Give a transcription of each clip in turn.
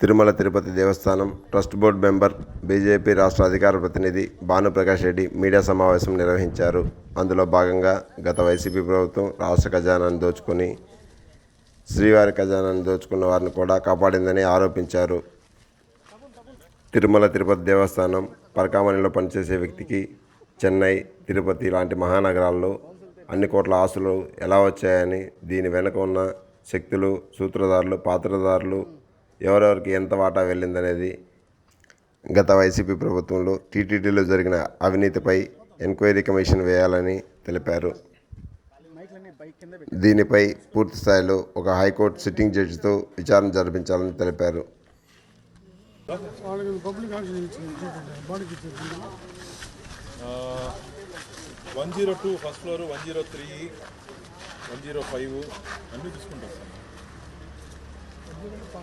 తిరుమల తిరుపతి దేవస్థానం trust board member BJP రాష్ట్ర అధికార ప్రతినిధి భానుప్రకాష్ రెడ్డి మీడియా సమావేశం నిర్వహించారు. అందులో భాగంగా గత వైసీపీ ప్రభుత్వం రాష్ట్ర ఖజానాను దోచుకొని శ్రీవారి ఖజానాను దోచుకున్న వారిని కూడా కాపాడిందని ఆరోపించారు. తిరుమల తిరుపతి దేవస్థానం పరకామణిలో పనిచేసే వ్యక్తికి చెన్నై తిరుపతి లాంటి మహానగరాల్లో అన్ని కోట్ల ఆస్తులు ఎలా వచ్చాయని దీని వెనుక ఉన్న శక్తులు సూత్రధారులు పాత్రధారులు ఎవరెవరికి ఎంత వాటా వెళ్ళిందనేది గత వైసీపీ ప్రభుత్వంలో టీటీడీలో జరిగిన అవినీతిపై ఎంక్వైరీ కమిషన్ వేయాలని తెలిపారు. దీనిపై పూర్తి స్థాయిలో ఒక హైకోర్టు సిట్టింగ్ జడ్జితో విచారణ జరిపించాలని తెలిపారు. One zero two first floor one zero three one zero five అన్నీ తీసుకుంటాం సార్.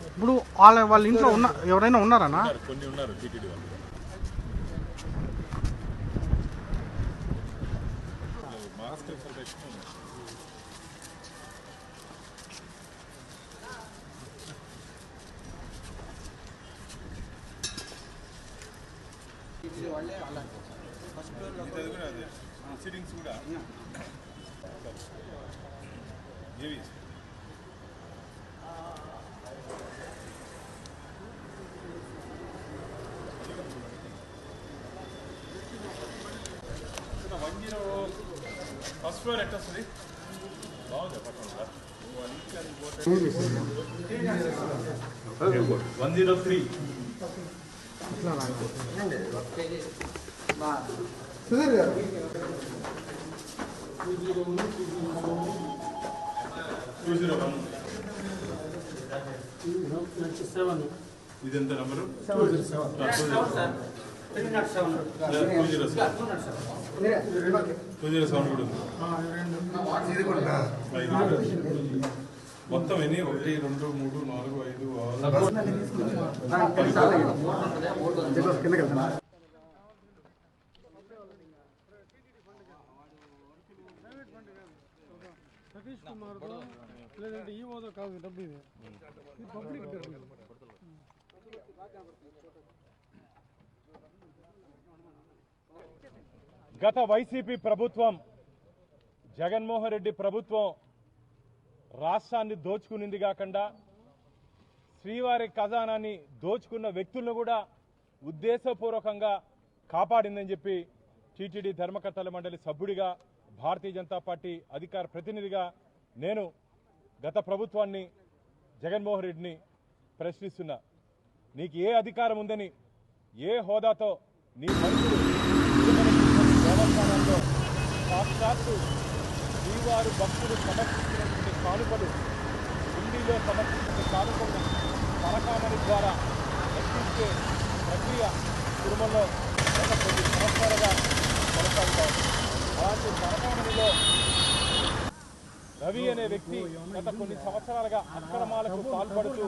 ఇప్పుడు వాళ్ళ వాళ్ళ ఇంట్లో ఉన్న ఎవరైనా ఉన్నారా ఉన్నారు, కొన్ని ఉన్నారు టీటీడీ వాళ్ళు. మాస్క్ కన్సల్టేషన్ సిట్టింగ్స్ కూడా ఏవి వన్ జీరో ఫస్ట్ ఫ్లోర్ ఎట్లా వస్తుంది బాగుంది పక్కన sir one zero three two zero one ఇది ఎంత number two zero seven two zero seven two zero seven కూడా ఉంది ఐదు. మొత్తం ఎన్ని ఒకటి రెండు మూడు నాలుగు ఐదు ఆరు సతీష్ కుమార్ లేదంటే ఈ హోదా కాదు డబ్బు ఇది ఇది పబ్లిక్ డబ్బు గత వైసీపీ ప్రభుత్వం జగన్మోహన్ రెడ్డి ప్రభుత్వం రాష్ట్రాన్ని దోచుకునింది కాకుండా శ్రీవారి ఖజానాన్ని దోచుకున్న వ్యక్తులను కూడా ఉద్దేశపూర్వకంగా కాపాడిందని చెప్పి టీటీడీ ధర్మకర్తల మండలి సభ్యుడిగా భారతీయ జనతా పార్టీ అధికార ప్రతినిధిగా నేను గత ప్రభుత్వాన్ని జగన్మోహన్ రెడ్డిని ప్రశ్నిస్తున్నా. నీకు ఏ అధికారం ఉందని ఏ హోదాతో నీ మంత్రులు సాక్షాత్తు శ్రీవారు భక్తులు సమర్పించినటువంటి కానుకలు హుండీలో సమర్పించిన కానుకలు పరకామణి ద్వారా రక్షించే ప్రక్రియ తిరుమలలో గత కొన్ని సంవత్సరాలుగా కొనసాగుతారు అలాంటి పరకామణిలో రవి అనే వ్యక్తి గత కొన్ని సంవత్సరాలుగా అక్రమాలకు పాల్పడుతూ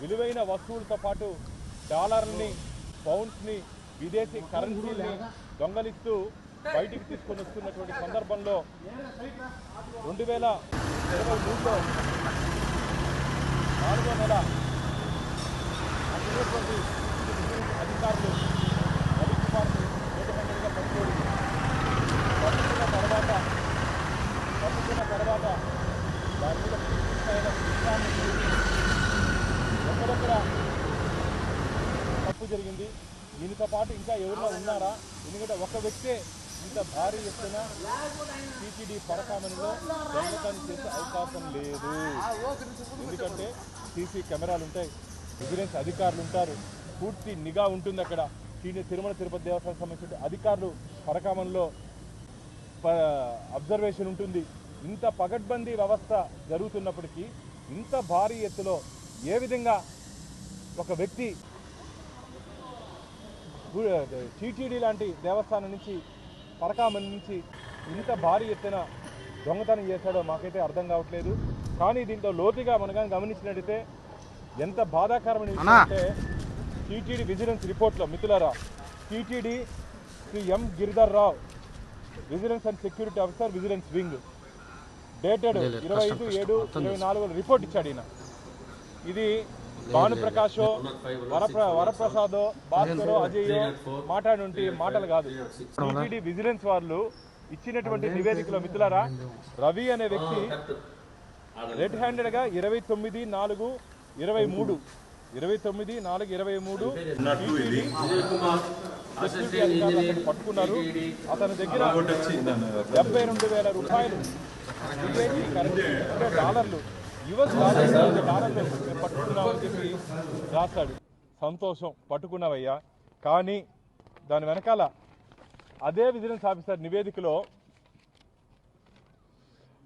విలువైన వస్తువులతో పాటు డాలర్ని పౌండ్స్ని విదేశీ కరెన్సీని దొంగలిస్తూ బయటికి తీసుకొని వస్తున్నటువంటి సందర్భంలో రెండు వేల ఇరవై మూడులో నాలుగో నెల అడిగినటువంటి అధికారులు రవికుమార్ని నూటమందిగా పట్టుకోడి పట్టుకున్న తర్వాత పట్టుకున్న తర్వాత దాని మీద పూర్తి ఎక్కడెక్కడ తప్పు జరిగింది? దీనితో పాటు ఇంకా ఎవరైనా ఉన్నారా? ఎందుకంటే ఒక వ్యక్తే ఇంత భారీ ఎత్తున టీటీడీ పరకామణిలో దొంగతనం చేసే అవకాశం లేదు. ఎందుకంటే సీసీ కెమెరాలు ఉంటాయి విజిలెన్స్ అధికారులు ఉంటారు పూర్తి నిఘా ఉంటుంది అక్కడ. టీటీ తిరుమల తిరుపతి దేవస్థానం సంబంధించిన అధికారులు పరకామణిలో అబ్జర్వేషన్ ఉంటుంది. ఇంత పగడ్బందీ వ్యవస్థ జరుగుతున్నప్పటికీ ఇంత భారీ ఎత్తులో ఏ విధంగా ఒక వ్యక్తి టీటీడీ లాంటి దేవస్థానం నుంచి పరకామణి నుంచి ఇంత భారీ ఎత్తున దొంగతనం చేశాడో మాకైతే అర్థం కావట్లేదు. కానీ దీంట్లో లోతుగా మనం కానీ గమనించినట్టయితే ఎంత బాధాకరమైన విషయం. అంటే టీటీడీ విజిలెన్స్ రిపోర్ట్లో మిత్రులారా TTD Shri M Giridhar Rao vigilance and security officer vigilance wing dated ఇరవై ఐదు ఏడు ఇరవై నాలుగు రిపోర్ట్ ఇచ్చాడు ఈయన. ఇది భానుప్రకాశో వరప్ర వరప్రసాదో భాస్కరో అజయో మాట్లాడి మాటలు కాదు. టీటీడీ విజిలెన్స్ వాళ్ళు ఇచ్చినటువంటి నివేదికలో మిత్రులారా రవి అనే వ్యక్తి రెడ్ హ్యాండెడ్గా ఇరవై తొమ్మిది నాలుగు ఇరవై మూడు ఇరవై తొమ్మిది నాలుగు ఇరవై మూడు పట్టుకున్నారు. అతని దగ్గర డెబ్బై రెండు వేల రూపాయలు డాలర్లు యువత పట్టుకున్నామని చెప్పి రాస్తాడు. సంతోషం పట్టుకున్నావయ్యా. కానీ దాని వెనకాల అదే విజిలెన్స్ ఆఫీసర్ నివేదికలో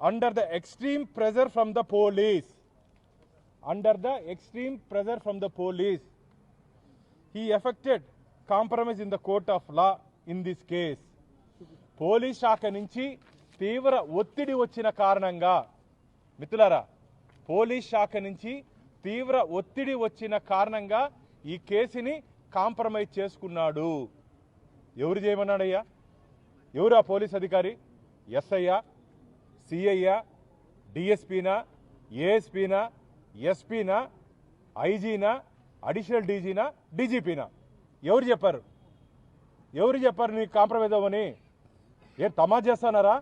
under the extreme pressure from the police under the extreme pressure from the police he effected compromise in the court of law in this case police శాఖ నుంచి తీవ్ర ఒత్తిడి వచ్చిన కారణంగా మిత్రులారా పోలీస్ శాఖ నుంచి తీవ్ర ఒత్తిడి వచ్చిన కారణంగా ఈ కేసుని కాంప్రమైజ్ చేసుకున్నాడు. ఎవరు చేయమన్నాడయ్యా? ఎవరు ఆ పోలీస్ అధికారి? ఎస్ఐయా? సిఐయా? డిఎస్పీనా? ఏఎస్పీనా? ఎస్పీనా? ఐజీనా? అడిషనల్ డీజీనా? డీజీపీనా? ఎవరు చెప్పారు? ఎవరు చెప్పారు నీకు కాంప్రమైజ్ అవ్వని? ఏ తమా చేస్తున్నారా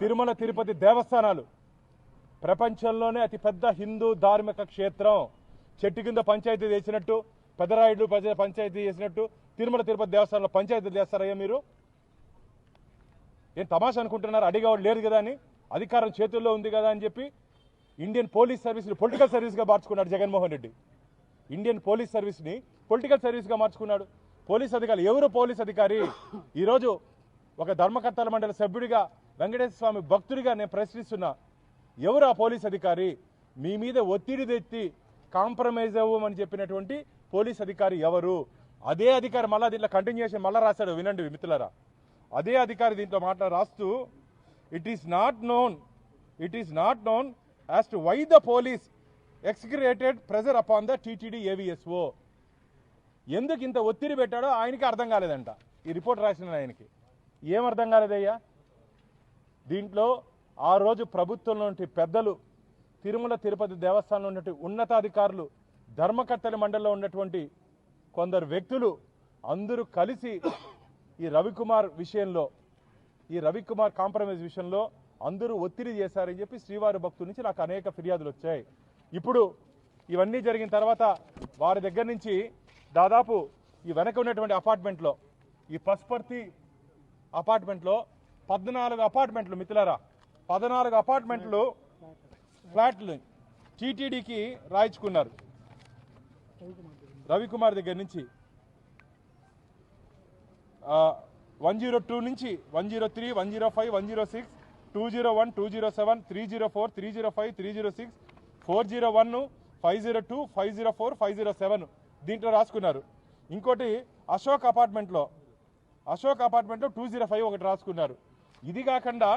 తిరుమల తిరుపతి దేవస్థానాలు. ప్రపంచంలోనే అతిపెద్ద హిందూ ధార్మిక క్షేత్రం. చెట్టు కింద పంచాయతీ చేసినట్టు పెదరాయుడు ప్రజల పంచాయతీ చేసినట్టు తిరుమల తిరుపతి దేవస్థానంలో పంచాయతీలు చేస్తారయ్యా మీరు? ఏం తమాషా అనుకుంటున్నారు? అడిగేవాడు లేరు కదా అని? అధికారం చేతుల్లో ఉంది కదా అని చెప్పి ఇండియన్ పోలీస్ సర్వీస్ని పొలిటికల్ సర్వీస్గా మార్చుకున్నాడు జగన్మోహన్ రెడ్డి. ఇండియన్ పోలీస్ సర్వీస్ని పొలిటికల్ సర్వీస్గా మార్చుకున్నాడు. పోలీస్ అధికారి ఎవరు? పోలీస్ అధికారి. ఈరోజు ఒక ధర్మకర్తల మండలి సభ్యుడిగా వెంకటేశ్వర స్వామి భక్తుడిగా నేను ప్రశ్నిస్తున్నా. ఎవరు ఆ పోలీస్ అధికారి? మీ మీద ఒత్తిడి తెచ్చి కాంప్రమైజ్ అవ్వమని చెప్పినటువంటి పోలీస్ అధికారి ఎవరు? అదే అధికారి మళ్ళా దీంట్లో కంటిన్యూషన్ మళ్ళీ రాశాడు. వినండి మిత్రులరా. అదే అధికారి దీంట్లో మాట్లా రాస్తూ it is not known it is not known as to why the police exerted pressure upon the TTD AVSO ఎందుకు ఇంత ఒత్తిడి పెట్టాడో ఆయనకి అర్థం కాలేదంట. ఈ రిపోర్ట్ రాసిన ఆయనకి. ఏం అర్థం కాలేదయ్యా? దీంట్లో ఆ రోజు ప్రభుత్వంలో పెద్దలు తిరుమల తిరుపతి దేవస్థానంలో ఉన్నటువంటి ఉన్నతాధికారులు ధర్మకర్తల మండలిలో ఉన్నటువంటి కొందరు వ్యక్తులు అందరూ కలిసి ఈ రవికుమార్ విషయంలో ఈ రవికుమార్ కాంప్రమైజ్ విషయంలో అందరూ ఒత్తిడి చేశారని చెప్పి శ్రీవారి భక్తుల నుంచి నాకు అనేక ఫిర్యాదులు వచ్చాయి. ఇప్పుడు ఇవన్నీ జరిగిన తర్వాత వారి దగ్గర నుంచి దాదాపు ఈ వెనక ఉన్నటువంటి అపార్ట్మెంట్లో ఈ పసుపర్తి అపార్ట్మెంట్లో పద్నాలుగు అపార్ట్మెంట్లు మిత్రులారా పద్నాలుగు అపార్ట్మెంట్లు ఫ్లాట్లు టీటీడీకి రాయించుకున్నారు. రవికుమార్ దగ్గర నుంచి. వన్ జీరో టూ నుంచి one zero three one zero five one zero six two zero one two zero seven three zero four three zero five three zero six four zero one five zero two five zero four five zero seven దీంట్లో రాసుకున్నారు. ఇంకోటి అశోక్ అపార్ట్మెంట్లో అశోక్ అపార్ట్మెంట్లో two zero five ఒకటి రాసుకున్నారు. ఇది కాకుండా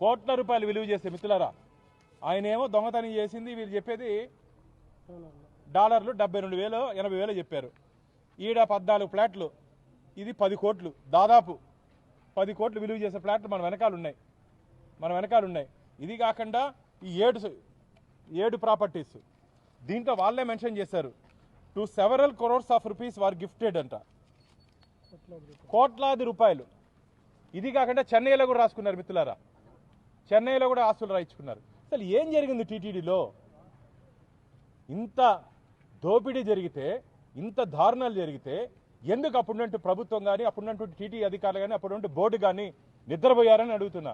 కోట్ల రూపాయలు విలువ చేసే మిత్రులరా ఆయన ఏమో దొంగతనం చేసింది వీళ్ళు చెప్పేది డాలర్లు డెబ్బై రెండు వేలు ఎనభై వేలు చెప్పారు. ఈడ పద్నాలుగు ఫ్లాట్లు ఇది పది కోట్లు దాదాపు పది కోట్లు విలువ చేసే ఫ్లాట్లు మన వెనకాల ఉన్నాయి మన వెనకాల ఉన్నాయి ఇది కాకుండా ఈ ఏడు ఏడు ప్రాపర్టీస్ దీంట్లో వాళ్ళే మెన్షన్ చేశారు. To several crores of rupees were gifted అంట. కోట్లాది రూపాయలు. ఇది కాకుండా చెన్నైలో కూడా రాసుకున్నారు మిత్రులారా. చెన్నైలో కూడా ఆస్తులు రాయించుకున్నారు. అసలు ఏం జరిగింది టీటీడీలో? ఇంత దోపిడీ జరిగితే ఇంత దారుణాలు జరిగితే ఎందుకు అప్పుడున్నట్టు ప్రభుత్వం కానీ అప్పుడున్నటువంటి టీటీ అధికారులు కానీ అప్పుడున్నట్టు బోర్డు కానీ నిద్రపోయారని అడుగుతున్నా.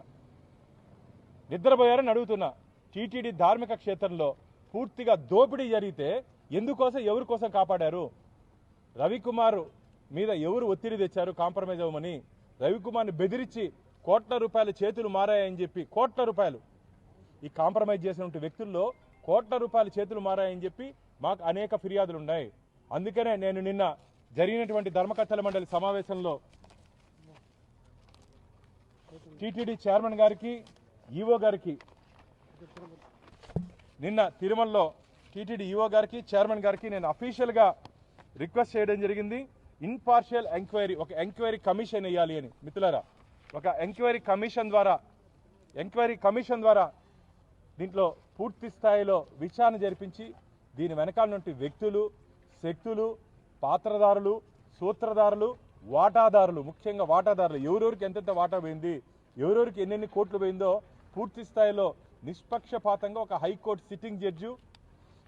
నిద్రపోయారని అడుగుతున్నా. టీటీడీ ధార్మిక క్షేత్రంలో పూర్తిగా దోపిడీ జరిగితే ఎందుకోసం ఎవరి కోసం కాపాడారు? రవికుమార్ మీద ఎవరు ఒత్తిడి తెచ్చారు? కాంప్రమైజ్ అవ్వమని రవికుమార్ని బెదిరించి కోట్ల రూపాయలు చేతులు మారాయని చెప్పి కోట్ల రూపాయలు. ఈ కాంప్రమైజ్ చేసినటువంటి వ్యక్తుల్లో కోట్ల రూపాయలు చేతులు మారాయని చెప్పి మాకు అనేక ఫిర్యాదులు ఉన్నాయి. అందుకనే నేను నిన్న జరిగినటువంటి ధర్మకర్తల మండలి సమావేశంలో టీటీడీ చైర్మన్ గారికి ఈఓ గారికి నిన్న తిరుమలలో టీటీడీ ఈఓ గారికి చైర్మన్ గారికి నేను అఫీషియల్గా రిక్వెస్ట్ చేయడం జరిగింది. ఇన్పార్షియల్ ఎంక్వైరీ ఒక ఎంక్వైరీ కమిషన్ వేయాలి అని. మిత్రులారా ఒక ఎంక్వైరీ కమిషన్ ద్వారా ఎంక్వైరీ కమిషన్ ద్వారా దీంట్లో పూర్తి స్థాయిలో విచారణ జరిపించి దీని వెనకాల నుండి వ్యక్తులు శక్తులు పాత్రదారులు సూత్రధారులు వాటాదారులు ముఖ్యంగా వాటాదారులు ఎవరెవరికి ఎంతెంత వాటా పోయింది ఎవరెవరికి ఎన్నెన్ని కోట్లు పోయిందో పూర్తి స్థాయిలో నిష్పక్షపాతంగా ఒక హైకోర్టు సిట్టింగ్ జడ్జి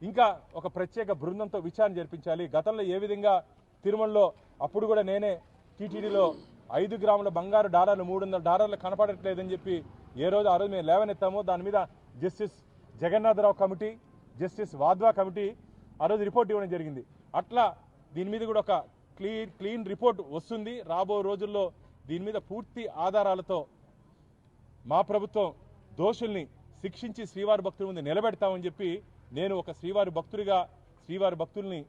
ఇంకా ఒక ప్రత్యేక బృందంతో విచారణ జరిపించాలి. గతంలో ఏ విధంగా తిరుమలలో అప్పుడు కూడా నేనే టీటీడీలో ఐదు గ్రాముల బంగారు డాలర్లు మూడు వందల డాలర్లు కనపడట్లేదని చెప్పి ఏ రోజు ఆ రోజు మేము లేవనెత్తామో దాని మీద justice Jagannatharao committee justice Wadhwa committee ఆ రోజు రిపోర్ట్ ఇవ్వడం జరిగింది. అట్లా దీని మీద కూడా ఒక క్లీన్ క్లీన్ రిపోర్ట్ వస్తుంది. రాబో రోజుల్లో దీని మీద పూర్తి ఆధారాలతో మా ప్రభుత్వం దోషుల్ని శిక్షించి శ్రీవారి భక్తుల ముందు నిలబెడతామని చెప్పి నేను ఒక శ్రీవారి భక్తుడిగా శ్రీవారి భక్తుల్ని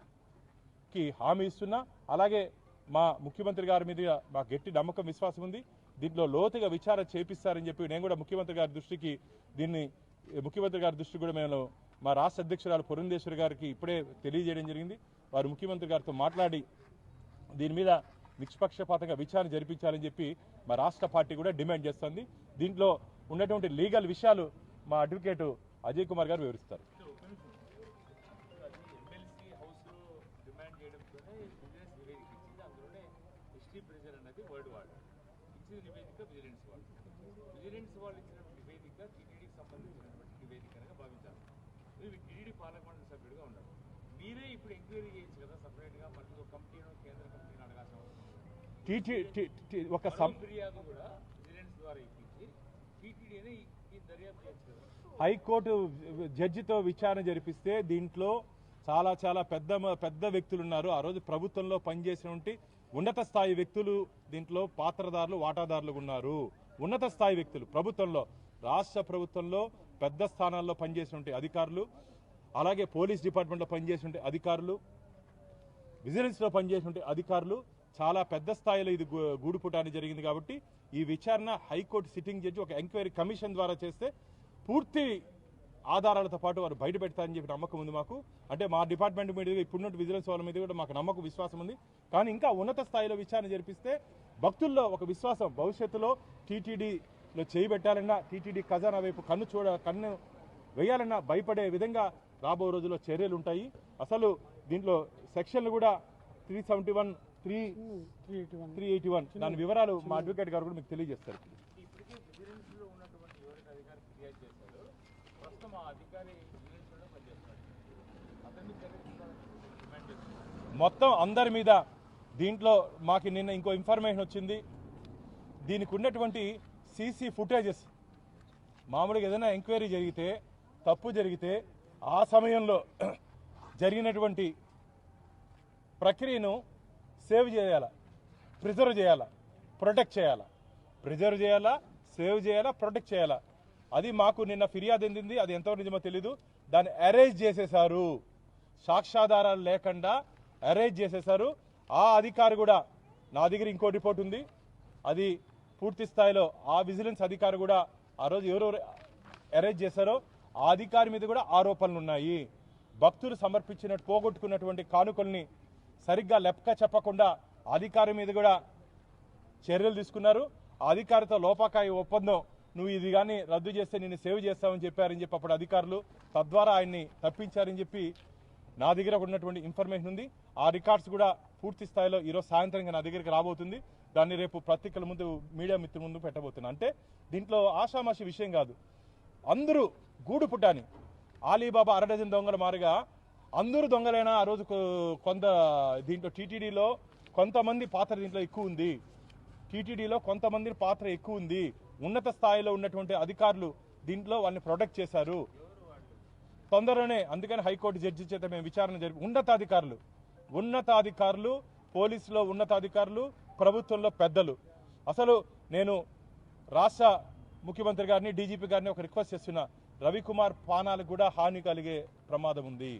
కి హామీ ఇస్తున్నా. అలాగే మా ముఖ్యమంత్రి గారి మీద మా గట్టి నమ్మకం విశ్వాసం ఉంది. దీంట్లో లోతుగా విచారణ చేపిస్తారని చెప్పి నేను కూడా ముఖ్యమంత్రి గారి దృష్టికి దీన్ని ముఖ్యమంత్రి గారి దృష్టికి కూడా మేము మా రాష్ట్ర అధ్యక్షురాలు పురంధేశ్వరి గారికి ఇప్పుడే తెలియజేయడం జరిగింది. వారు ముఖ్యమంత్రి గారితో మాట్లాడి దీని మీద నిష్పక్షపాతంగా విచారణ జరిపించాలని చెప్పి మా రాష్ట్ర పార్టీ కూడా డిమాండ్ చేస్తుంది. దీంట్లో ఉన్నటువంటి లీగల్ విషయాలు మా అడ్వకేటు అజయ్ కుమార్ గారు వివరిస్తారు. మీరే ఇప్పుడు ఎంక్వైరీ చేయొచ్చు కదా సపరేట్గా? మళ్ళీ కమిటీను కేంద్ర కమిటీని అడగాల్సిన. టీటీ ఒక ఫిర్యాదు కూడా విజిలెన్స్ ద్వారా ఇప్పించి టీటీడీనే ఈ దర్యాప్తు చేయొచ్చు కదా? హైకోర్టు జడ్జితో విచారణ జరిపిస్తే దీంట్లో చాలా చాలా పెద్ద పెద్ద వ్యక్తులు ఉన్నారు ఆ రోజు ప్రభుత్వంలో పనిచేసినటువంటి ఉన్నత స్థాయి వ్యక్తులు దీంట్లో పాత్రదారులు వాటాదారులు ఉన్నారు. ఉన్నత స్థాయి వ్యక్తులు ప్రభుత్వంలో రాష్ట్ర ప్రభుత్వంలో పెద్ద స్థానాల్లో పనిచేసినటువంటి అధికారులు అలాగే పోలీస్ డిపార్ట్మెంట్లో పనిచేసినటువంటి అధికారులు విజిలెన్స్లో పనిచేసినటువంటి అధికారులు చాలా పెద్ద స్థాయిలో ఇది గూడుపుటాన్ని జరిగింది కాబట్టి ఈ విచారణ హైకోర్టు సిట్టింగ్ జడ్జి ఒక ఎంక్వైరీ కమిషన్ ద్వారా చేస్తే పూర్తి ఆధారాలతో పాటు వారు బయట పెడతారని చెప్పి నమ్మకం ఉంది మాకు. అంటే మా డిపార్ట్మెంట్ మీద ఇప్పుడున్నట్టు విజిలెన్స్ వాళ్ళ మీద కూడా మాకు నమ్మకం విశ్వాసం ఉంది. కానీ ఇంకా ఉన్నత స్థాయిలో విచారణ జరిపిస్తే భక్తుల్లో ఒక విశ్వాసం భవిష్యత్తులో టీటీడీలో చేయబెట్టాలన్నా టీటీడీ ఖజానా వైపు కన్ను చూడ కన్ను వేయాలన్నా భయపడే విధంగా రాబో రోజుల్లో చర్యలు ఉంటాయి. అసలు దీంట్లో సెక్షన్లు కూడా three seventy one three three eighty one three eighty one దాని వివరాలు మా అడ్వకేట్ గారు కూడా మీకు తెలియజేస్తారు. మొత్తం అందరి మీద దీంట్లో మాకు నిన్న ఇంకో ఇన్ఫర్మేషన్ వచ్చింది. దీనికి ఉన్నటువంటి సీసీ ఫుటేజెస్. మామూలుగా ఏదైనా ఎంక్వైరీ జరిగితే తప్పు జరిగితే ఆ సమయంలో జరిగినటువంటి ప్రక్రియను సేవ్ చేయాలా? ప్రిజర్వ్ చేయాలా? ప్రొటెక్ట్ చేయాలా? ప్రిజర్వ్ చేయాలా? సేవ్ చేయాలా? ప్రొటెక్ట్ చేయాలా? అది మాకు నిన్న ఫిర్యాదు ఎందింది అది ఎంతవరకు నిజమో తెలీదు. దాన్ని అరేంజ్ చేసేశారు. సాక్ష్యాధారాలు లేకుండా అరేంజ్ చేసేశారు. ఆ అధికారి కూడా నా దగ్గర ఇంకో రిపోర్ట్ ఉంది. అది పూర్తి స్థాయిలో ఆ విజిలెన్స్ అధికారి కూడా ఆ రోజు ఎవరెవరు అరేంజ్ చేశారో ఆ అధికారి మీద కూడా ఆరోపణలు ఉన్నాయి భక్తులు సమర్పించినట్టు పోగొట్టుకున్నటువంటి కానుకల్ని సరిగ్గా లెక్క చెప్పకుండా అధికారి మీద కూడా చర్యలు తీసుకున్నారు. అధికారితో లోపాకాయ ఒప్పందం నువ్వు ఇది కానీ రద్దు చేస్తే నిన్ను సేవ్ చేస్తామని చెప్పారని చెప్పి అప్పుడు అధికారులు తద్వారా ఆయన్ని తప్పించారని చెప్పి నా దగ్గర ఉన్నటువంటి ఇన్ఫర్మేషన్ ఉంది. ఆ రికార్డ్స్ కూడా పూర్తి స్థాయిలో ఈరోజు సాయంత్రం నా దగ్గరికి రాబోతుంది. దాన్ని రేపు పత్రికల ముందు మీడియా మిత్రుల ముందు పెట్టబోతున్నా. అంటే దీంట్లో ఆషామాషి విషయం కాదు. అందరూ గూడు పుట్టాని. ఆలీబాబా అరడజన్ దొంగల మారుగా అందరూ దొంగలైనా ఆ రోజు కొంత దీంట్లో టీటీడీలో కొంతమంది పాత్ర దీంట్లో ఎక్కువ ఉంది. టీటీడీలో కొంతమంది పాత్ర ఎక్కువ ఉంది. ఉన్నత స్థాయిలో ఉన్నటువంటి అధికారులు దీంట్లో వాళ్ళని ప్రొటెక్ట్ చేశారు. తొందరలోనే అందుకని హైకోర్టు జడ్జి చేత మేము విచారణ జరిపి ఉన్నతాధికారులు ఉన్నతాధికారులు పోలీసులో ఉన్నతాధికారులు ప్రభుత్వంలో పెద్దలు. అసలు నేను రాష్ట్ర ముఖ్యమంత్రి గారిని డీజీపీ గారిని ఒక రిక్వెస్ట్ చేస్తున్న రవికుమార్ ప్రాణాలకు కూడా హాని కలిగే ప్రమాదం ఉంది.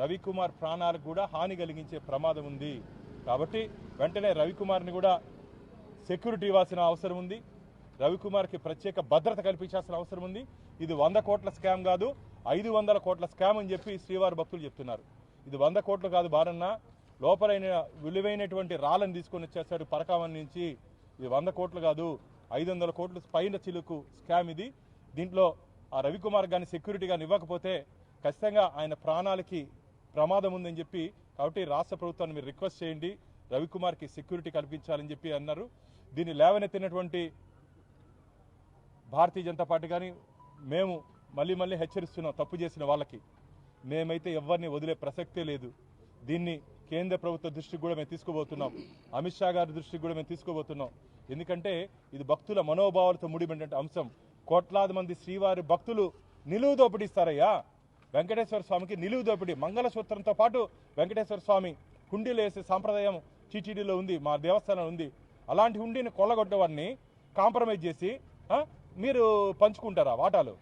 రవికుమార్ ప్రాణాలకు కూడా హాని కలిగించే ప్రమాదం ఉంది. కాబట్టి వెంటనే రవికుమార్ని కూడా సెక్యూరిటీ ఇవ్వాల్సిన అవసరం ఉంది. రవికుమార్కి ప్రత్యేక భద్రత కల్పించాల్సిన అవసరం ఉంది. ఇది వంద కోట్ల స్కామ్ కాదు ఐదు వందల కోట్ల స్కామ్ అని చెప్పి శ్రీవారి భక్తులు చెప్తున్నారు. ఇది వంద కోట్లు కాదు బారన్న లోపలైన విలువైనటువంటి రాళ్ళని తీసుకొని వచ్చేస్తాడు పరకామం నుంచి. ఇది వంద కోట్లు కాదు ఐదు వందల కోట్లు పైన చిలుకు స్కామ్ ఇది. దీంట్లో ఆ రవికుమార్ గారిని సెక్యూరిటీ గాని ఇవ్వకపోతే ఖచ్చితంగా ఆయన ప్రాణాలకి ప్రమాదం ఉందని చెప్పి కాబట్టి రాష్ట్ర ప్రభుత్వాన్ని మీరు రిక్వెస్ట్ చేయండి రవికుమార్కి సెక్యూరిటీ కల్పించాలని చెప్పి అన్నారు. దీన్ని లేవనెత్తినటువంటి భారతీయ జనతా పార్టీ కానీ మేము మళ్ళీ మళ్ళీ హెచ్చరిస్తున్నాం తప్పు చేసిన వాళ్ళకి. మేమైతే ఎవరిని వదిలే ప్రసక్తే లేదు. దీన్ని కేంద్ర ప్రభుత్వ దృష్టికి కూడా మేము తీసుకోబోతున్నాం అమిత్ షా గారి దృష్టికి కూడా మేము తీసుకోబోతున్నాం ఎందుకంటే ఇది భక్తుల మనోభావాలతో ముడిపడినటువంటి అంశం. కోట్లాది మంది శ్రీవారి భక్తులు నిలువు దోపిడీ ఇస్తారయ్యా. వెంకటేశ్వర స్వామికి నిలువు దోపిడీ మంగళసూత్రంతో పాటు వెంకటేశ్వర స్వామి హుండీలు వేసే సాంప్రదాయం టీటీడీలో ఉంది మా దేవస్థానం ఉంది. అలాంటి హుండీని కొల్లగొట్టేవాడిని కాంప్రమైజ్ చేసి మీరు పంచుకుంటారా వాటాలు?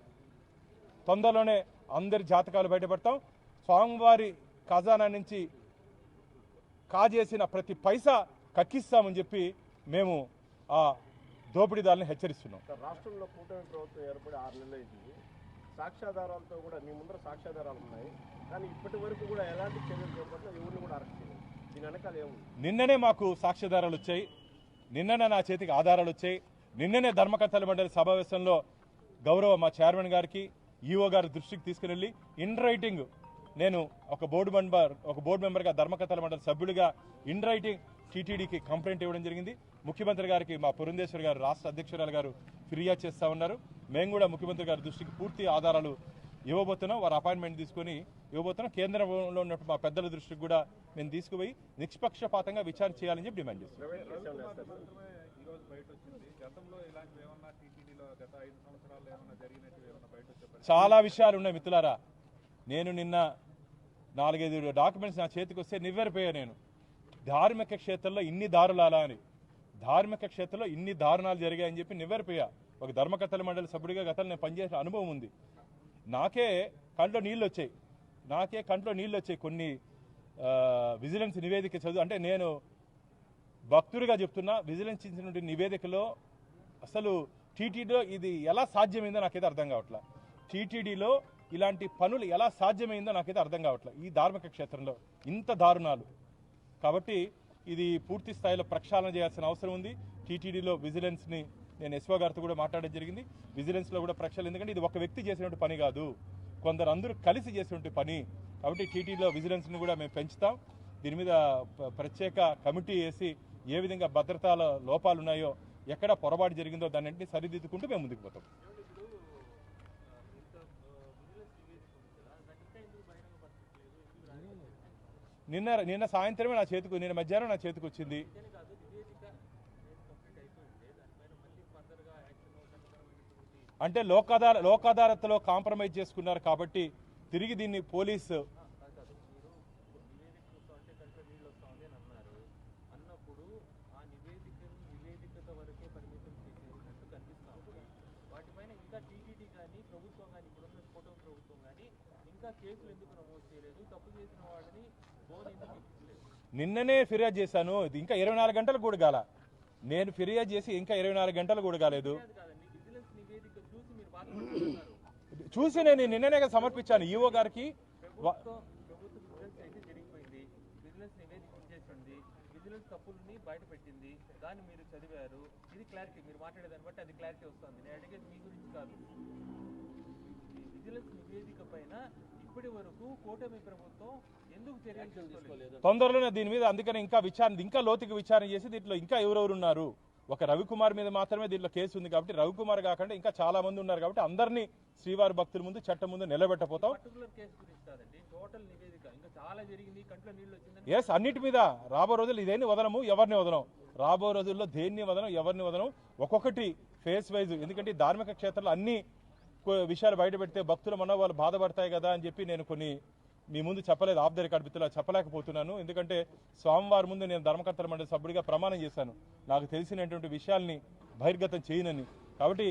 తొందరలోనే అందరి జాతకాలు బయటపడతాం. స్వామివారి ఖజానా నుంచి కాజేసిన ప్రతి పైసా కక్కిస్తామని చెప్పి మేము ఆ దోపిడీదారుని హెచ్చరిస్తున్నాం. రాష్ట్రంలో కూటమి ప్రభుత్వం ఏర్పడి ఆరు నెలలు అయింది సాక్ష్యాధారాలతో కూడా మీ ముందర సాక్ష్యాధారాలు ఉన్నాయి. కానీ ఇప్పటి వరకు కూడా ఎలాంటి చర్యలు చేపట్టినా ఎవరిని కూడా అరెస్ట్ చేయలేదు. దీని వెనకాల ఏముంది? నిన్ననే మాకు సాక్ష్యాధారాలు వచ్చాయి. నిన్ననే నా చేతికి ఆధారాలు వచ్చాయి. నిన్ననే ధర్మకర్తల మండలి సమావేశంలో గౌరవ మా చైర్మన్ గారికి ఈఓ గారి దృష్టికి తీసుకుని ఇన్ రైటింగ్ నేను ఒక బోర్డు మెంబర్ ఒక బోర్డు మెంబర్గా ధర్మకర్తల మండలి సభ్యుడిగా ఇన్ రైటింగ్ టీటీడీకి కంప్లైంట్ ఇవ్వడం జరిగింది. ముఖ్యమంత్రి గారికి మా పురంధేశ్వర్ గారు రాష్ట్ర అధ్యక్షురాలు గారు ఫిర్యాదు చేస్తా ఉన్నారు. మేము కూడా ముఖ్యమంత్రి గారి దృష్టికి పూర్తి ఆధారాలు ఇవ్వబోతున్నాం. వారు అపాయింట్మెంట్ తీసుకొని ఇవ్వబోతున్నాం. కేంద్రంలో ఉన్నట్టు మా పెద్దల దృష్టికి కూడా మేము తీసుకుపోయి నిష్పక్షపాతంగా విచారణ చేయాలని చెప్పి డిమాండ్ పరిస్థితి చాలా విషయాలు ఉన్నాయి మిత్రులారా. నేను నిన్న నాలుగైదు డాక్యుమెంట్స్ నా చేతికి వస్తే నివ్వెరపోయా నేను. ధార్మిక క్షేత్రంలో ఇన్ని దారులాలా అని. ధార్మిక క్షేత్రంలో ఇన్ని దారుణాలు జరిగాయని చెప్పి నివ్వెరపోయా. ఒక ధర్మకర్తల మండలి సభ్యుడిగా గతంలో నేను పనిచేసిన అనుభవం ఉంది. నాకే కంట్లో నీళ్ళు వచ్చాయి నాకే కంట్లో నీళ్ళు వచ్చాయి కొన్ని విజిలెన్స్ నివేదిక చదువు. అంటే నేను భక్తుడిగా చెప్తున్నా విజిలెన్స్ ఇచ్చినటువంటి నివేదికలో అసలు టీటీడీలో ఇది ఎలా సాధ్యమైందో నాకైతే అర్థం కావట్లా. టీటీడీలో ఇలాంటి పనులు ఎలా సాధ్యమైందో నాకైతే అర్థం కావట్లే. ఈ ధార్మిక క్షేత్రంలో ఇంత దారుణాలు. కాబట్టి ఇది పూర్తి స్థాయిలో ప్రక్షాళన చేయాల్సిన అవసరం ఉంది. టీటీడీలో విజిలెన్స్ని నేను ఎస్ఓ గారితో కూడా మాట్లాడడం జరిగింది. విజిలెన్స్లో కూడా ప్రక్షాళన ఎందుకంటే ఇది ఒక వ్యక్తి చేసినటువంటి పని కాదు. కొందరు అందరూ కలిసి చేసినటువంటి పని. కాబట్టి టీటీడీలో విజిలెన్స్ని కూడా మేము పెంచుతాం. దీని మీద ప్రత్యేక కమిటీ వేసి ఏ విధంగా భద్రతా లోపాలు ఉన్నాయో ఎక్కడ పొరపాటు జరిగిందో దాన్నింటినీ సరిదిద్దుకుంటూ మేము ముందుకు పోతాం. నిన్న నిన్న సాయంత్రమే నా చేతికి నిన్న మధ్యాహ్నం నా చేతికి వచ్చింది. అంటే లోక్ అదాల కాంప్రమైజ్ చేసుకున్నారు కాబట్టి తిరిగి దీన్ని పోలీసు ప్రభుత్వం కానీ ఇప్పుడున్న ప్రభుత్వం కానీ ఇంకా కేసులు ఎందుకు నమోదు చేయలేదు తప్పు చేసిన వాళ్ళని బోన్ ఎందుకు ఇచ్చలేదు నిన్ననే ఫిర్యాదు చేశాను. ఇది ఇంకా ఇరవై నాలుగు గంటలు కూడా కాల నేను ఫిర్యాదు చేసి ఇంకా ఇరవై నాలుగు గంటలు కూడా కాలేదు చూసి నేను నిన్ననే సమర్పించాను. ఈఓ గారికి విజిలెన్స్ నివేదిక ఇచ్చేసింది విజిలెన్స్ తప్పుల్ని బయటపెట్టింది దాన్ని మీరు చదివారు ఇది క్లారిటీ మీరు మాట్లాడేదాన్ని బట్టి అది క్లారిటీ వస్తుంది నేను అడిగేది మీ గురించి కాదు విజిలెన్స్ నివేదిక పైన ఇప్పటి వరకు కూటమి ప్రభుత్వం తొందరలోనే దీని మీద అందుకని ఇంకా విచారణ ఇంకా లోతుగా విచారణ చేసి దీంట్లో ఇంకా ఎవరెవరు ఉన్నారు ఒక రవికుమార్ మీద మాత్రమే దీంట్లో కేసు ఉంది కాబట్టి రవికుమార్ కాకుండా ఇంకా చాలా మంది ఉన్నారు కాబట్టి అందరినీ శ్రీవారి భక్తుల ముందు చట్టం ముందు నిలబెట్టపోతాం పర్టికులర్ కేసు గురించి కాదండి టోటల్ నివేదిక. ఇంకా చాలా జరిగింది కంట్లో నీళ్ళు వచ్చిందని ఎస్ అన్నిటి మీద రాబో రోజులు ఇదేన్ని వదలము ఎవరిని వదలం రాబో రోజుల్లో దేన్ని వదలం ఎవరిని వదలం ఒక్కొక్కటి ఫేస్ వైజ్ ఎందుకంటే ధార్మిక క్షేత్రంలో అన్ని విషయాలు బయట పెడితే భక్తుల మనోభావాలు బాధపడతాయి కదా అని చెప్పి నేను కొన్ని మీ ముందు చెప్పలేదు ఆఫ్ ద రికార్డ్ బిత్తులా చెప్పలేకపోతున్నాను. ఎందుకంటే స్వామివారి ముందు నేను ధర్మకర్తల మండలి సభ్యుడిగా ప్రమాణం చేశాను. నాకు తెలిసినటువంటి విషయాల్ని బహిర్గతం చేయనని. కాబట్టి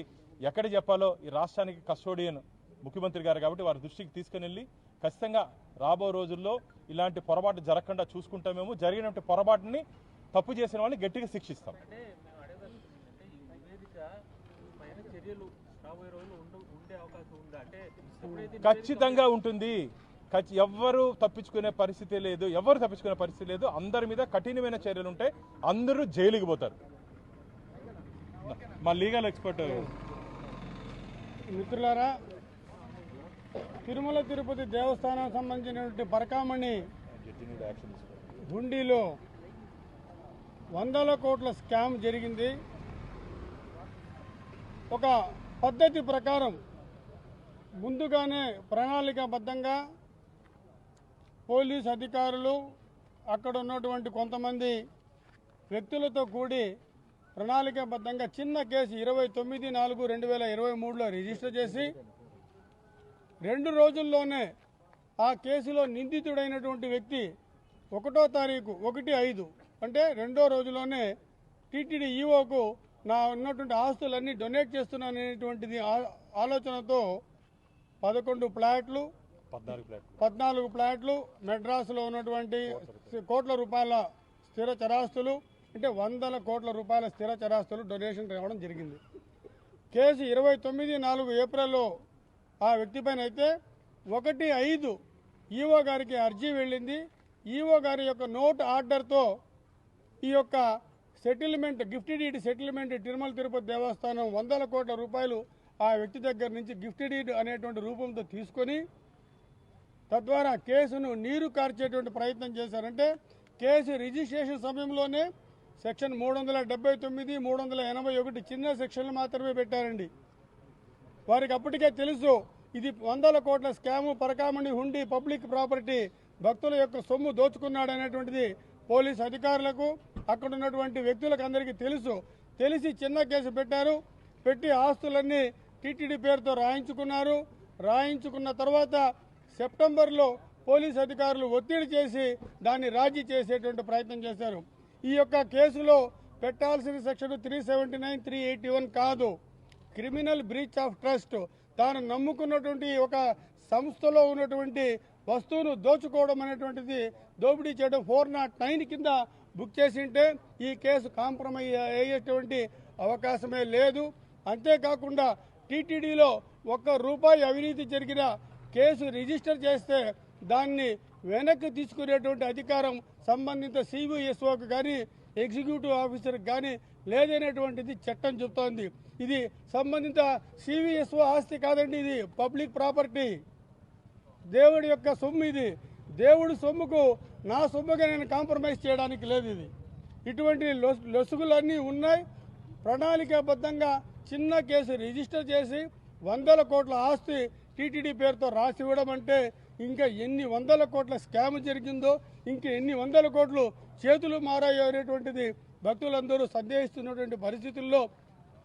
ఎక్కడ చెప్పాలో ఈ రాష్ట్రానికి కస్టోడియన్ ముఖ్యమంత్రి గారు కాబట్టి వారి దృష్టికి తీసుకుని వెళ్ళి ఖచ్చితంగా రాబో రోజుల్లో ఇలాంటి పొరపాటు జరగకుండా చూసుకుంటామేమో జరిగినటువంటి పొరపాటుని తప్పు చేసిన వాళ్ళని గట్టిగా శిక్షిస్తాం. ఖచ్చితంగా ఉంటుంది. ఖచ్చి- ఎవ్వరు తప్పించుకునే పరిస్థితి లేదు ఎవరు తప్పించుకునే పరిస్థితి లేదు. అందరి మీద కఠినమైన చర్యలు ఉంటాయి అందరూ జైలుకి పోతారు. మా లీగల్ ఎక్స్పర్ట్ మిత్రులారా తిరుమల తిరుపతి దేవస్థానం సంబంధించినటువంటి పరకామణి హుండీలో వందల కోట్ల స్కామ్ జరిగింది. ఒక పద్ధతి ప్రకారం ముందుగానే ప్రణాళికాబద్ధంగా పోలీస్ అధికారులు అక్కడ ఉన్నటువంటి కొంతమంది వ్యక్తులతో కూడి ప్రణాళికాబద్ధంగా చిన్న కేసు ఇరవై తొమ్మిది నాలుగు రెండు వేల ఇరవై మూడులో రిజిస్టర్ చేసి రెండు రోజుల్లోనే ఆ కేసులో నిందితుడైనటువంటి వ్యక్తి ఒకటో తారీఖు ఒకటి ఐదు అంటే రెండో రోజులోనే టీటీడీ ఈఓకు నా ఉన్నటువంటి ఆస్తులన్నీ డొనేట్ చేస్తున్నాననేటువంటిది ఆలోచనతో పదకొండు ప్లాట్లు పద్నాలుగు ప్లాట్ పద్నాలుగు ప్లాట్లు మెడ్రాస్లో ఉన్నటువంటి కోట్ల రూపాయల. స్థిర చరాస్తులు అంటే వందల కోట్ల రూపాయల స్థిర చరాస్తులు డొనేషన్ రావడం జరిగింది. కేసు ఇరవై తొమ్మిది నాలుగు ఏప్రిల్లో ఆ వ్యక్తి పైన అయితే ఒకటి ఐదు ఈఓ గారికి అర్జీ వెళ్ళింది. ఈఓ గారి యొక్క నోట్ ఆర్డర్తో ఈ యొక్క settlement gift deed settlement Tirumala Tirupati Devasthanam వందల కోట్ల రూపాయలు ఆ వ్యక్తి దగ్గర నుంచి గిఫ్ట్ డీడ్ అనేటువంటి రూపంతో తీసుకొని తద్వారా కేసును నీరు కార్చేటువంటి ప్రయత్నం చేశారంటే కేసు రిజిస్ట్రేషన్ సమయంలోనే సెక్షన్ మూడు వందల డెబ్బై తొమ్మిది మూడు వందల ఎనభై ఒకటి చిన్న సెక్షన్లు మాత్రమే పెట్టారండి. వారికి అప్పటికే తెలుసు ఇది వందల కోట్ల స్కాము పరకామణి హుండి పబ్లిక్ ప్రాపర్టీ భక్తుల యొక్క సొమ్ము దోచుకున్నాడు అనేటువంటిది పోలీస్ అధికారులకు అక్కడ ఉన్నటువంటి వ్యక్తులకు అందరికీ తెలుసు. తెలిసి చిన్న కేసు పెట్టారు పెట్టి ఆస్తులన్నీ టీటీడీ పేరుతో రాయించుకున్నారు. రాయించుకున్న తర్వాత సెప్టెంబర్లో పోలీస్ అధికారులు ఒత్తిడి చేసి దాన్ని రాజీ చేసేటువంటి ప్రయత్నం చేశారు. ఈ యొక్క కేసులో పెట్టాల్సిన section three seventy nine three eighty one కాదు. క్రిమినల్ బ్రీచ్ ఆఫ్ ట్రస్ట్ తాను నమ్ముకున్నటువంటి ఒక సంస్థలో ఉన్నటువంటి వస్తువును దోచుకోవడం అనేటువంటిది దోపిడీ చేయడం ఫోర్ నాట్ నైన్ కింద బుక్ చేసింటే ఈ కేసు కాంప్రమైజ్ అయ్యేటువంటి అవకాశమే లేదు. అంతేకాకుండా టీటీడీలో ఒక్క రూపాయి అవినీతి జరిగిన కేసు రిజిస్టర్ చేస్తే దాన్ని వెనక్కి తీసుకునేటువంటి అధికారం సంబంధిత సిబిఎస్ఓకి కానీ ఎగ్జిక్యూటివ్ ఆఫీసర్కి కానీ లేదనేటువంటిది చట్టం చెప్తోంది ఇది సంబంధిత సివిఎస్ఓ ఆస్తి కాదండి ఇది పబ్లిక్ ప్రాపర్టీ. దేవుడి యొక్క సొమ్ము ఇది. దేవుడి సొమ్ముకు నా సొమ్ముగా నేను కాంప్రమైజ్ చేయడానికి లేదు ఇది. ఇటువంటి లొసుగులన్నీ ఉన్నాయి. ప్రణాళికాబద్ధంగా చిన్న కేసు రిజిస్టర్ చేసి వందల కోట్ల ఆస్తి టీటీడీ పేరుతో రాసి ఇవ్వడం అంటే ఇంకా ఎన్ని వందల కోట్ల స్కామ్ జరిగిందో ఇంకా ఎన్ని వందల కోట్లు చేతులు మారాయో అనేటువంటిది భక్తులందరూ సందేహిస్తున్నటువంటి పరిస్థితుల్లో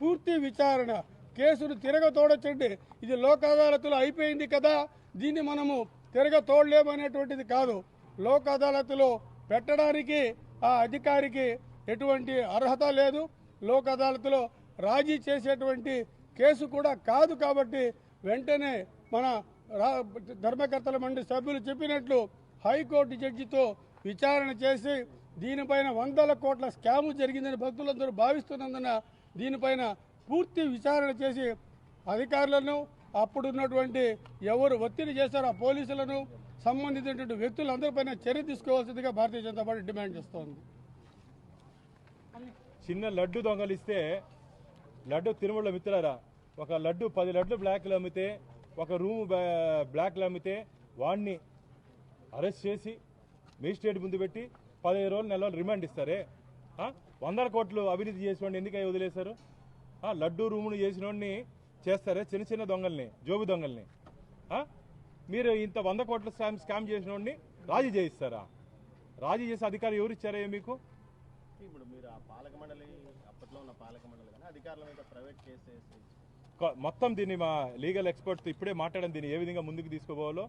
పూర్తి విచారణ. కేసును తిరగ తోడొచ్చండి ఇది లోక్ అదాలత్లో అయిపోయింది కదా దీన్ని మనము తిరగ తోడలేమనేటువంటిది కాదు. లోక్ అదాలత్లో పెట్టడానికి ఆ అధికారికి ఎటువంటి అర్హత లేదు. లోక్ అదాలతులో రాజీ చేసేటువంటి కేసు కూడా కాదు కాబట్టి వెంటనే మన ధర్మకర్తల మండలి సభ్యులు చెప్పినట్లు హైకోర్టు జడ్జితో విచారణ చేసి దీనిపైన వందల కోట్ల స్కాము జరిగిందని భక్తులందరూ భావిస్తున్నందున దీనిపైన పూర్తి విచారణ చేసి అధికారులను అప్పుడున్నటువంటి ఎవరు ఒత్తిడి చేశారో ఆ పోలీసులను సంబంధించినటువంటి వ్యక్తులందరిపైన చర్య తీసుకోవాల్సిందిగా భారతీయ జనతా పార్టీ డిమాండ్ చేస్తోంది. చిన్న లడ్డు దొంగలిస్తే లడ్డు తిరుమల మిత్రులారా ఒక లడ్డు పది లడ్డు బ్లాక్లు అమ్మితే ఒక రూమ్ బ్లాక్లు అమ్మితే వాడిని అరెస్ట్ చేసి మేజిస్ట్రేట్ ముందు పెట్టి పదిహేను రోజులు నెల రోజులు రిమాండ్ ఇస్తారే? వందల కోట్లు అభివృద్ధి చేసిన ఎందుకై వదిలేశారు? లడ్డు రూమును చేసిన చేస్తారే? చిన్న చిన్న దొంగల్ని జోబు దొంగల్ని. మీరు ఇంత వంద కోట్ల స్కామ్ స్కామ్ చేసిన రాజీ చేయిస్తారా? రాజీ చేసే అధికారం ఎవరు ఇచ్చారా మీకు? ఇప్పుడు మీరు ఆ పాలక మండలి అప్పట్లో ఉన్న పాలక మండలి కానీ అధికారుల మీద ప్రైవేట్ కేసు మొత్తం దీన్ని మా లీగల్ ఎక్స్పర్ట్ ఇప్పుడే మాట్లాడడం దీన్ని ఏ విధంగా ముందుకు తీసుకుపోవాలో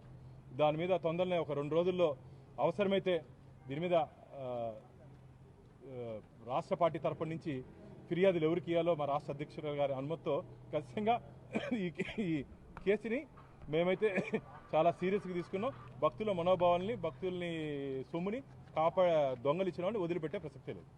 దాని మీద తొందరనే ఒక రెండు రోజుల్లో అవసరమైతే దీని మీద రాష్ట్ర పార్టీ తరపు నుంచి ఫిర్యాదులు ఎవరికి ఇవ్వాలో మా రాష్ట్ర అధ్యక్షుడు గారి అనుమతితో ఖచ్చితంగా ఈ ఈ కేసుని మేమైతే చాలా సీరియస్గా తీసుకున్నాం. భక్తుల మనోభావాల్ని భక్తుల్ని సొమ్ముని కాపా దొంగలిచ్చిన వాళ్ళని వదిలిపెట్టే ప్రసక్తే లేదు.